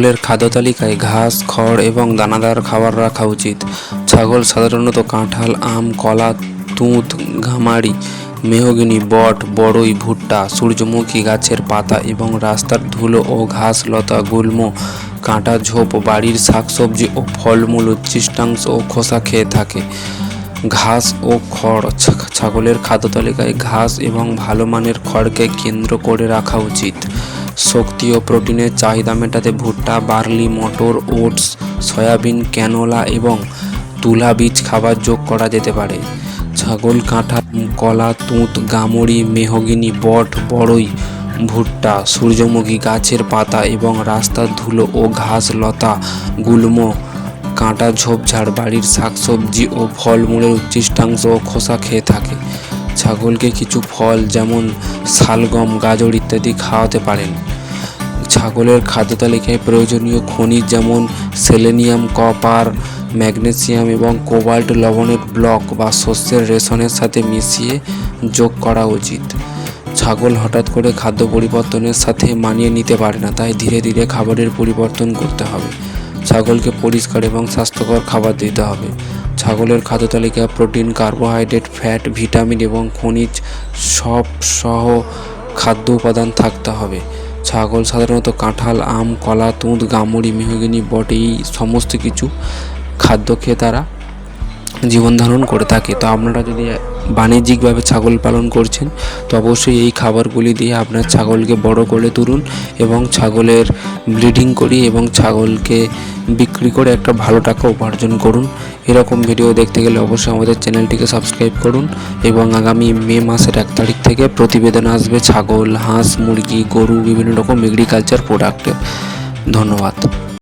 ছাগলের খাদ্য তালিকায় ঘাস, খড় এবং দানাদার খাবার রাখা উচিত। ছাগল সাধারণত কাঁঠাল, আম, কলা, তুঁত, ঘামারি, মেহগিনি, বট, বড়ই, ভুট্টা, সূর্যমুখী গাছের পাতা এবং রাস্তার ধুলো ও ঘাস, লতা, গুল্ম, কাঁটা, ঝোপ, বাড়ির শাকসবজি ও ফলমূল উচ্ছিষ্টাংশ ও খোসা খেয়ে থাকে। ঘাস ও খড় ছাগলের খাদ্য তালিকায় ঘাস এবং ভালো মানের খড়কে কেন্দ্র করে রাখা উচিত। শক্তি ও প্রোটিনের চাহিদা মেটাতে ভুট্টা, বার্লি, মটর, ওটস, সয়াবিন, ক্যানোলা এবং তুলা বীজ খাবার যোগ করা যেতে পারে। ছাগল, কাঁঠাল, কলা, তুঁত, গামড়ি, মেহগিনি, বট, বড়ই, ভুট্টা, সূর্যমুখী, গাছের পাতা এবং রাস্তার ধুলো ও ঘাস, লতা, গুল্ম, কাঁটা, ঝোপঝাড়, বাড়ির শাকসবজি ও ফলমূলের উচ্ছিষ্টাংশ ও খোসা খেয়ে থাকে। ছাগলকে কিছু ফল যেমন শালগম, গাজর ইত্যাদি খাওয়াতে পারেন। ছাগলের খাদ্য তালিকায় প্রয়োজনীয় খনিজ যেমন সেলেনিয়াম, কপার, ম্যাগনেসিয়াম এবং কোবাল্ট লবণের ব্লক বা শস্যের রেশনের সাথে মিশিয়ে যোগ করা উচিত। ছাগল হঠাৎ করে খাদ্য পরিবর্তনের সাথে মানিয়ে নিতে পারে না, তাই ধীরে ধীরে খাবারের পরিবর্তন করতে হবে। ছাগলকে পরিষ্কার এবং স্বাস্থ্যকর খাবার দিতে হবে। ছাগলের খাদ্য তালিকা, প্রোটিন, কার্বোহাইড্রেট, ফ্যাট, ভিটামিন এবং খনিজ সব সহ খাদ্য উপাদান থাকতে হবে। ছাগল সাধারণত কাঁঠাল, আম, কলা, তুঁত গামুড়ি মেহগিনি, বট এই সমস্ত কিছু খাদ্য খেয়ে তারা জীবন ধারণ করে থাকে। তো আপনারা যদি বাণিজ্যিকভাবে ছাগল পালন করছেন, তো অবশ্যই এই খাবারগুলি দিয়ে আপনার ছাগলকে বড় করে তুলুন এবং ছাগলের ব্রিডিং করি এবং ছাগলকে বিক্রি করে একটা ভালো টাকা উপার্জন করুন। এরকম ভিডিও দেখতে গেলে অবশ্যই আমাদের চ্যানেলটিকে সাবস্ক্রাইব করুন এবং আগামী মে মাসের এক তারিখ থেকে প্রতিবেদন আসবে ছাগল, হাঁস, মুরগি, গরু, বিভিন্ন রকম এগ্রিকালচার প্রোডাক্টের ধন্যবাদ।